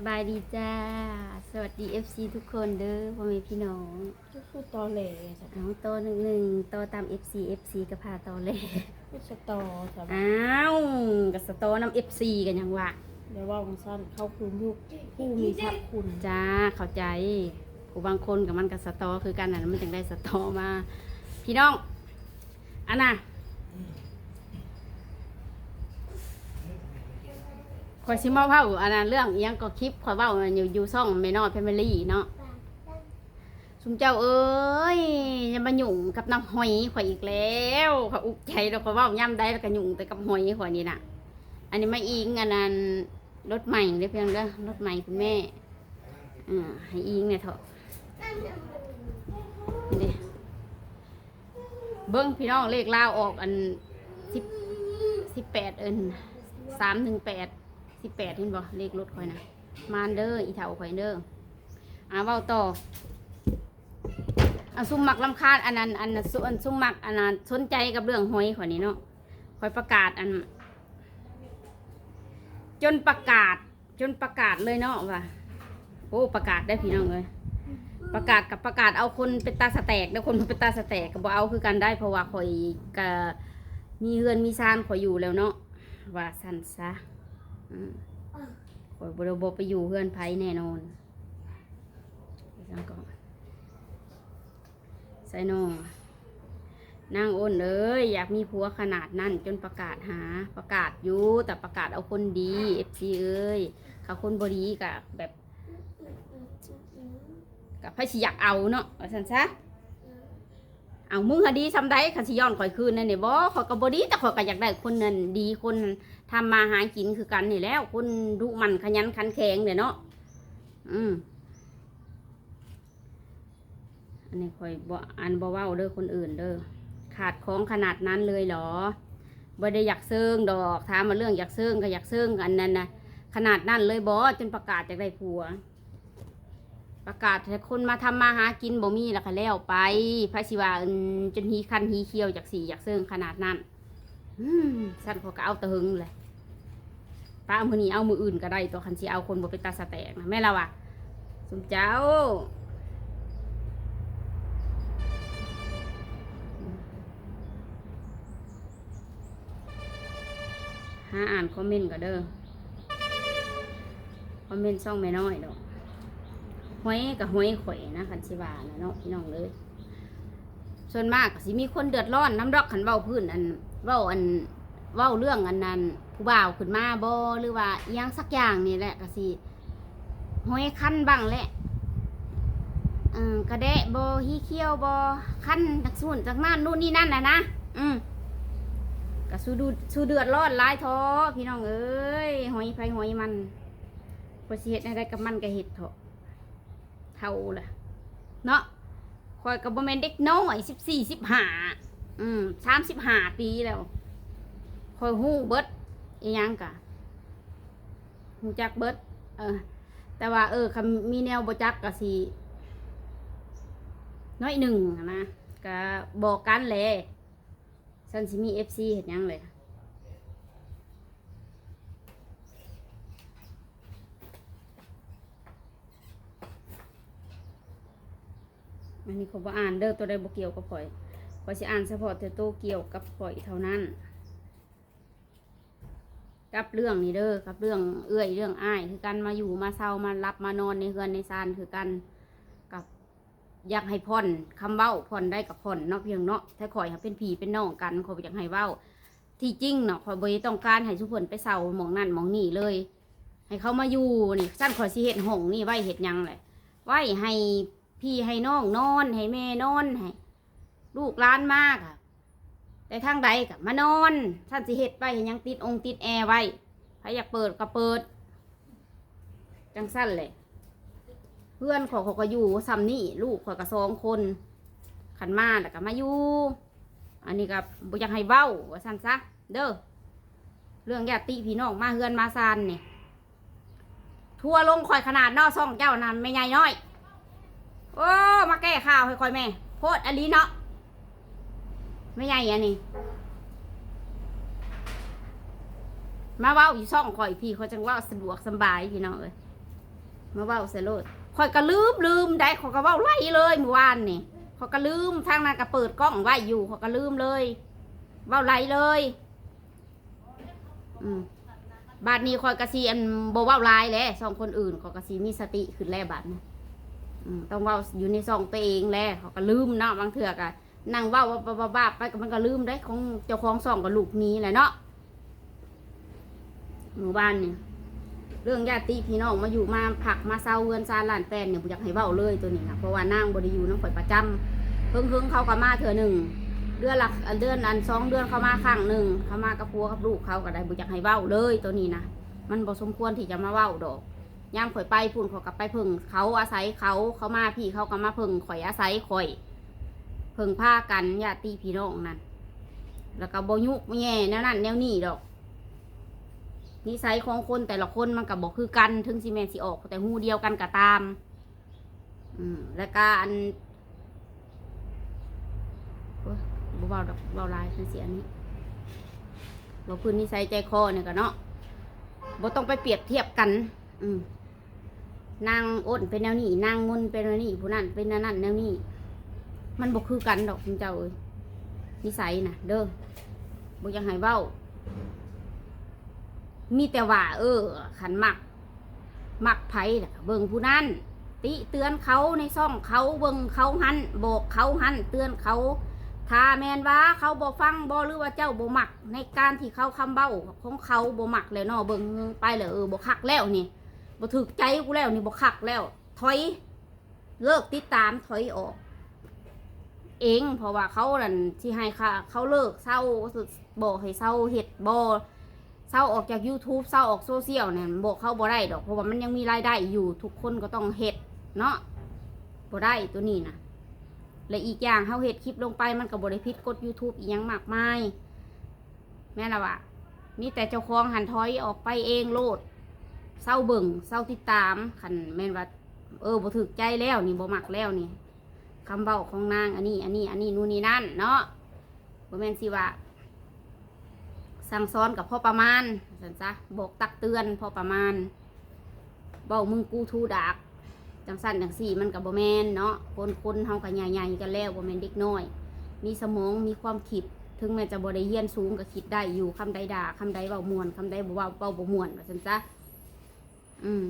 สบายดีจ้า สวัสดี FC ทุกคนเด้อพ่อแม่พี่น้องก็คือตอแหลจ้ะน้องโตหนึ่งหนึ่งโตตาม FC FC ก็พาโตเลยคือสตอจ้ะอ้าวกับสโตน้ำ FC กันยังวะเดี๋ยวว่าของสั้นเข้าคือลูกผู้มีพระคุณจ้าเข้าใจผู้บางคนกับมันกับสโตคือกันน่ะมันจึงได้สโตมา พี่น้องอันน่ะ ข่อยสิมาเว้าอันนั้นเรื่องอิหยังก็คลิปข่อยเว้าอยู่อยู่ซ่องแม่นอดแฟมิลี่เนาะสุมเจ้าเอ้ยอย่ามาหยุ่งกับน้ำหอยข่อยอีกแล้วเขาอุกใจแล้วก็เว่าย่ำได้แล้วก็หยุ่งแต่กับหอยข่อยนี่น่ะ อันนี้มาอิงอันนั้นรถใหม่เด้อเพียงเด้อรถใหม่คุณแม่อ่าให้อิงเนี่ยเถอะนี่ดิเบิ้งพี่น้องเลขลาวออกอันสิบสิบแปดเอินสามถึงแปด สิบแปดเห็นบ่เลขรถข่อยนะมานเด้ออีเถาข่อยเด้ออ่าเว้าต่ออันซุ่มมักลำคาญอันนั้นอันนั้นซุอันซุ่มมักอันนั้นสนใจกับเรื่องหอยขอยนี้เนาะคอยประกาศอัน จนประกาศ จนประกาศเลยเนาะว่าโอ้ประกาศได้พี่น้องเลยประกาศกับประกาศเอาคนเป็นตาสแตกแล้วคนเป็นตาสแตกก็บ่เอาคือกันได้เพราะว่าข่อยก็มีเฮือนมีซานข่อยอยู่แล้วเนาะว่าสั่นซะ ข่อยบ่ได้บ่ไปอยู่เฮือนไผแน่นอนจังกอนไซโนนางอ้นเอ้ยอยากมีผัวขนาดนั้นจนประกาศหาประกาศอยู่แต่ประกาศเอาคนดีเอฟซีเอ้ยเขาคนบดีกับแบบกับพระชิอยากเอาเนาะว่าสันซะ เอามึงหาดีทำได้ขันสิย้อนข่อยคืนนั่นนี่บ่ข่อยก็บดีแต่ข่อยก็อยากได้คนนั้นดีคนทำมาหากินคือกันนี่แล้ว คนดุมันขยันขันแข็งเนี่ยเนาะอืมอันนี้คอยบ่อันบ่เว้าเด้อคนอื่นเด้อขาดของขนาดนั้นเลยเหรอบ่ได้อยากเซิงดอกถามมาเรื่องอยากเซิงก็อยากเซิงอันนั้นนะขนาดนั้นเลยบ่จนประกาศจากได้ผัว ประกาศให้คนมาทำมาหากินบ่มีแล้วก็แล้วไปพระศิวาจนหีคันหีเคียวจากสีอยากเซิงขนาดนั้นอสั่นเขาก็เอาตะหึงเลยป้าเอามือนี้เอามืออื่นก็ได้ตัวคันสิเอาคนบ่เป็นตาสแตกนะแม่เราอะสมเจ้าหาอ่านคอมเมนต์ก็เด้อคอมเมนต์ช่องไม่น้อยดอก ห้อยกับห้อยข่อยนะคันชิวานะเนาะพี่น้องเลย ส่วนมากก็สิมีคนเดือดร้อนน้ำดอกขันเว้าพื้นอันเว้าอันเว้าเรื่องอันนั้นผู้บ่าวขึ้นมาบ่หรือว่าอิหยังสักอย่างนี่แหละก็สิห้อยคั้นบ้างแหละอืมกระเดะบ่ฮีเขี้ยวบ่คันจากส่วนจากนั่นนู่นนี่นั่นน่ะนะอืมก็สู้ดูสู้เดือดร้อนหลายท้อพี่น้องเอ้ยหอยไฟหอยมันพอสิเฮ็ดอะไรกับมันก็เฮ็ดเถอะ เท่าล่ะเนาะคอยกับบ่แม่นเด็กน้อยสิบสี่สิบห้าอืมสามสิบห้าปีแล้วคอยฮู้เบิดอียังกะฮู้จักเบิด เออ แต่ว่า เออคำมีแนวบ่จักก็สิน้อยหนึ่งนะก็บอกกันแหละฉันสิมีเอฟซีเห็นยังเลย อันนี้เขาบออ่านเด้อตัวใดบ่เกี่ยวกับข่อยข่อยสิอ่านเฉพาะแต่ตัวเกี่ยวกับข่อยเท่านั้น กับเรื่องนี้เด้อกับเรื่องเอื้อยเรื่องอ้าย คือกันมาอยู่มาเศร้ามารับมานอนในเฮือนในซานคือกันกับอยากให้พ่อนคำเว้าพ่อนได้กับพ่อนเนาะเพียงเนาะถ้าข่อยเขาเป็นผีเป็นน้องกันข่อยอยากให้เว้า ที่จริงเนาะข่อยบ่ได้ต้องการให้ทุกคนไปเศร้าหมองนั่นหมองนี่เลย ให้เขามาอยู่นี่สั้นข่อยสิเฮ็ดหงนี่ไว้เฮ็ดยังเลยไว้ให้ พี่ให้น้องนอน ให้แม่นอนให้ลูกล้านมากอะแต่ทางใดก็มานอนสั้นสิเฮ็ดไว้ให้หยังติดองค์ติดแอร์ไว้ใครอยากเปิดก็เปิด จังสั้นเลยเพื่อนขอยเขาก็อยู่ซ้ำนี่ลูกเขอยก็สองคนขันมาแล้วก็มาอยู่ อันนี้ก็บ่อยากให้เว้าว่าซั่นซะเด้อเรื่องญาติพี่น้องมาเฮือนมาซานเนี่ยทัวลงข่อยขนาดนอกซ่องเจ้านั่นไม่ใหญ่น้อย โอ้มาแก้ข่าวให้ข่อยแม่โพดอลีเนาะไม่ใหญ่อันนี้มาเว้าอยู่ซ่องข่อยพี่เขาจังเว่าสะดวกสบายพี่น้องเอ้ยมาเว้าใส่โลดข่อยก็ลืมลืมได้ข่อยก็เว้าไล่เลยเมื่อวานนี่ข่อยก็ลืมทางนั้นก็เปิดกล้องไว้อยู่ข่อยก็ลืมเลย เว้าไล่เลยอืมบาดนี้ข่อยก็สิอันโบเว้าลายแหละสองคนอื่นข่อยก็สิมีสติขึ้นแล้วบาดนี้ ต้องเว้าอยู่ในซองตัวเองแหละเขาก็ลืมเนาะบางเทื่อก็นั่งเว้าบ้าๆๆไปก็มันก็ลืมได้ของเจ้าของซองกับลูกนี้แหละเนาะหมู่บ้านเนี่ยเรื่องญาติพี่น้องมาอยู่มาผักมาเซาเรือนซานหลานแตนเนี่ยบ่อยากให้เว้าเลยตัวนี้นะเพราะว่านางบ่ได้อยู่น้ำข่อยประจำเพิ่งเพิ่งเขาก็มาเถื่อหนึ่งเดือนละเดือนอันสองเดือนเขามาครั้งหนึ่งเขามากับพัวกับลูกเขาก็ได้บ่อยากให้เว้าเลยตัวนี้นะมันบ่สมควรที่จะมาเว้าดอก ยามข่อยไปพุ่นเขากลับไปพิ่งเขาอาศัยเขาเขามาพี่เขาก็มาพิ่งข่อยอาศัยข่อยพิ่งพากันญาติพี่น้องนั่นแล้วก็บ่ยุบแย่แนวนั้นแนวนี้ดอกนิสัยของคนแต่ละคนมันก็บบอกคือกันถึงสิแมนสิออก แต่หูเดียวกันก็ตาม อืมแล้วก็อันโอ้ยบ่เบาดอกเบาลายคือเสียอันนี้บ่พื้นนิสัยใจคอเนี่ยก็เนาะบ่ต้องไปเปรียบเทียบกัน อืมนางอ้นเป็นแนวนี้นางมุนเป็นแนวนี้ผู้นั้นเป็นแนวนั้นแนวนี้ มันบ่คือกันดอกคุณเจ้าเอ้ยนิสัยนะเด้อบ่อยังให้เว้า มีแต่ว่า เออ ขันมัก มักไผ่ละเบิ่งผู้นั้นติเตือนเขาในซ่องเขาเบิ่งเขาหันบอกเขาหันเตือนเขาถ้าแมนว่าเขาบ่ฟังบ่หรือว่าเจ้าบ่มัก ในการที่เขาคำเบ้าของเขาบ่มักแล้วเนาะเบิ่งไปแล้วเออบ่คักแล้วนี่ บ่ถูกใจกูแล้วนี่บ่คักแล้ว ถอย เลิกติดตามถอยออก เองเพราะว่าเขานั่นที่ให้ค่ะ เขาเลิกเศร้าบอกให้เศร้าเฮ็ดบ่เศร้าออกจาก YouTube เศร้าออกโซเชียลเนี่ยบอกเขาบ่ได้ดอกเพราะว่ามันยังมีรายได้อยู่ทุกคนก็ต้องเฮ็ดเนาะบ่ได้ตัวนี้นะและอีกอย่างเขาเฮ็ดคลิปลงไปมันก็บ่ได้ผิดกฎ YouTube อีหยังมากมาย แม่ละวะมีแต่เจ้าของหันถอยออกไปเองโลด เศร้าเบิ่งเศร้าติดตามคันแม่นว่าเออบ่ถึกใจแล้วนี่บ่มักแล้วนี่คำเบาของนางอันนี้อันนี้อันนี้นู่นนี่นั่นเนาะบ่แม่นสิว่าสั่งสอนกับพ่อประมาณสันซะบอกตักเตือนพ่อประมาณเบามึงกูทูดักจังสั้นจังสี่มันกับบ่แมนเนาะคนคนเฮากันใหญ่ๆกันแล้วบ่แมนเด็กน้อย มีสมองมีความคิด ถึงแม้จะบ่ได้เรียนสูงก็คิดได้อยู่คำใดด่าคำใดเบามวนคำใดบ่เว้าเบาบ่มวนว่าซั่นซะ อืม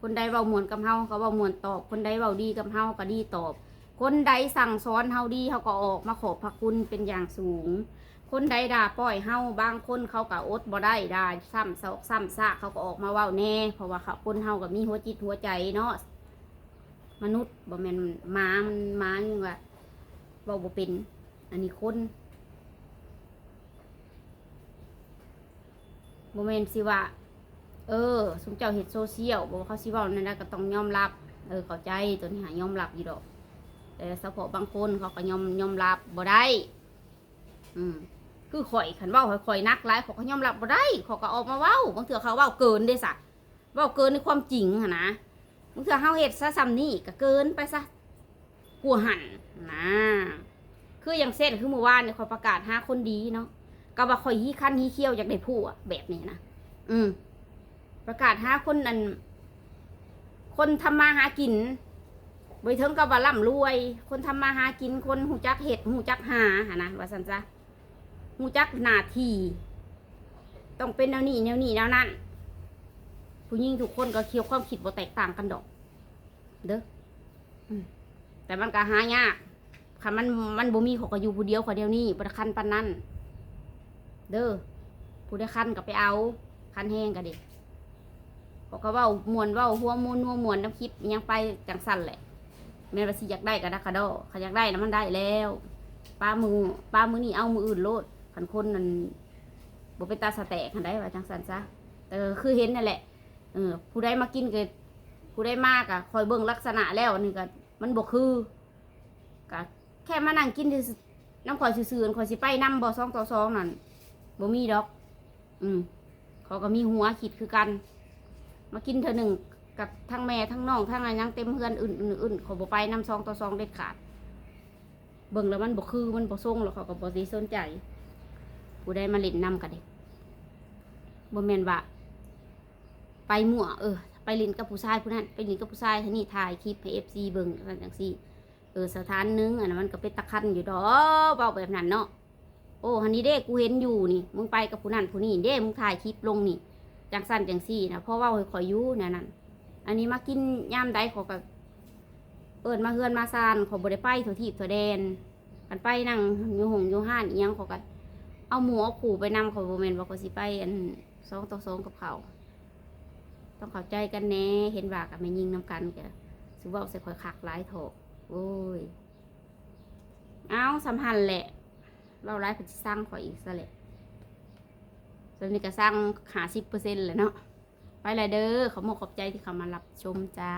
คนใดเบามวนกับเฮาก็เบามวนตอบ คนใดเบาดีกับเฮาก็ดีตอบ คนใดสั่งสอนเฮาดีเฮาก็ออกมาขอบพระคุณเป็นอย่างสูง คนใดด่าปล่อยเฮาบางคนเขาก็อดบ่ได้ด่าซ้ำซอกซ้ำซากเขาก็ออกมาเว้าแน่เพราะว่าเขาคนเฮาก็มีหัวจิตหัวใจเนาะมนุษย์บ่แม่นหมามันหมาอย่างว่าเว้าบ่เป็น อันนี้คนบ่แม่นสิว่า เออสมเจ้าเฮ็ดโซเชียลบอกเขาสิเว้านั่นนะก็ต้องยอมรับ เออเข้าใจตัวนี้หายอมรับอยู่ดอก แต่เฉพาะบางคนเขาก็ยอมยอมรับบ่ได้ อืมคือข่อยขันว่าข่อยข่อยนักหลายเขอยก็ยอมรับบ่ได้เขอก็ออกมาเว้าบางเถื่อเขาเว้าเกินเด้สะเว้าเกินในความจริงหั้นะบางเถื่อเฮาเฮ็ดซะซ้ำนี่ก็เกินไปซะกลัวหันนะคืออย่างเช่นคือเมื่อวานเนี่ยข่อประกาศห้าคนดีเนาะก็ว่าข่อยฮี้คันฮี้เขี้ยวอยากได้ผัวแบบนี้นะอืม ประกาศหาคนนั้นคนทำมาหากินไปถึงกับว่าร่ำรวย คนทำมาหากิน คนหูจักเห็ดหูจักหาหนะว่าสันจ้ะหูจักหนาที ต้องเป็นแนวนี้แนวนี้แนวนั้น ผู้หญิงทุกคนก็เคี่ยวความคิดบ่แตกต่างกันดอก เด้อแต่มันก็หายากคันมันมันบ่มีขอก็อยู่ผู้เดียวขอเดียวนี่บ่ได้คันปานนั้นเด้อผู้ได้คันก็ไปเอา คันแห้งก็ดิ เขาก็เว้ามวนเว้าหัวมวนนัวมวนน้ำคิดยังไปจังสั่นแหละแม่ว่าสิอยากได้ก็ได้คาดอเขาอยากได้นะมันได้แล้วป้ามือป้ามือนี่เอามืออื่นโลดขันคนนั่นบ่เป็นตาสะแตกคันได้ว่าจังสันซะแต่คือเห็นนั่นแหละเออผู้ใดมากินก็ผู้ใดมากอะคอยเบิ่งลักษณะแล้วนี่ก็มันบ่คือก็แค่มานั่งกินน้ำข่อยซื่อๆข่อยสิไปนำบ่อซองต่อซองนั่นบ่มีดอก อืมเขาก็มีหัวคิดคือกัน มากินเธอหนึ่งกับทั้งแม่ทั้งน้องทั้งอะไรยังเต็มเพื่อนอื่นอื่นขอบไปนำซองต่อซองเด็ดขาด เบิ่งแล้วมันบ่คือมันบ่ส่งหรอกเขาก็บ่สิสนใจผู้ใดมาเล่นนำกันเด็บ่แมนว่าไปมั่วเออ ไปลินกับผู้ชายผู้นั้นไปลินกับผู้ชายท่านี่ถ่ายคลิปให้เอฟซีเบิ่งกันจังซี่เออสถานหนึงอันนั้นมันก็เป็นตะคันอยู่ดอกเบาแบบนั้นเนาะโอ้ฮันนี้เด้กูเห็นอยู่นี่มึงไปกับผู้นั้นผู้นี้เด้มึงถ่ายคลิปลงนี่ จังสั้นจังซี่นะเพราะว่าให้ขอยอยู่นั่นนั่นอันนี้มากินย่ามใดเขอก็เอิญมาเฮือนมาซานขอบ่ได้ไปถั่วทีบถั่วแดนกันไปนั่งอยู่หงอยู่ห้านอียังขอก็เอาหมูเอาขู่ไปนำเขอบ่แม่นว่าเขาสิไปอันสองต่อสองกับเขาต้องเข้าใจกันแน่เห็นว่ากับไม่ยิงน้ำกันแกสือว่าใส่ข่อยคักหลายโถโอ้ยเอาสัมพันธ์แหละเราไล่ผลสร้างข่อยอีกซะแหละ ส่วนนี้ก็สร้างหาสิบเปอร์เซ็นต์แหละเนาะไปเลยเด้อขอบอกขอบใจที่เขามารับชมจ้า